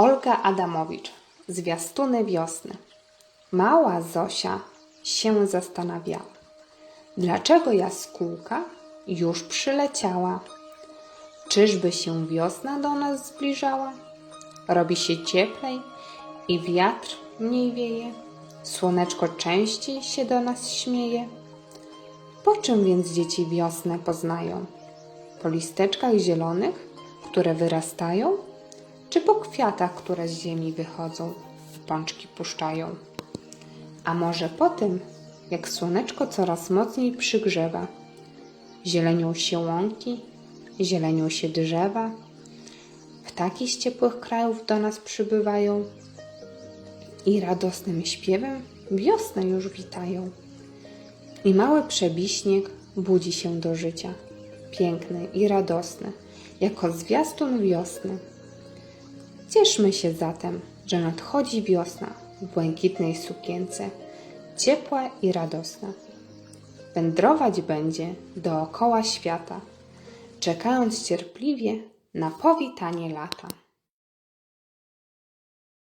Olga Adamowicz, zwiastuny wiosny. Mała Zosia się zastanawiała, dlaczego jaskółka już przyleciała. Czyżby się wiosna do nas zbliżała? Robi się cieplej i wiatr mniej wieje, słoneczko częściej się do nas śmieje. Po czym więc dzieci wiosnę poznają? Po listeczkach zielonych, które wyrastają? Czy po kwiatach, które z ziemi wychodzą pączki puszczają? A może po tym, jak słoneczko coraz mocniej przygrzewa? Zielenią się łąki, zielenią się drzewa, ptaki z ciepłych krajów do nas przybywają i radosnym śpiewem wiosnę już witają. I mały przebiśnieg budzi się do życia, piękny i radosny, jako zwiastun wiosny. Cieszmy się zatem, że nadchodzi wiosna w błękitnej sukience, ciepła i radosna. Wędrować będzie dookoła świata, czekając cierpliwie na powitanie lata.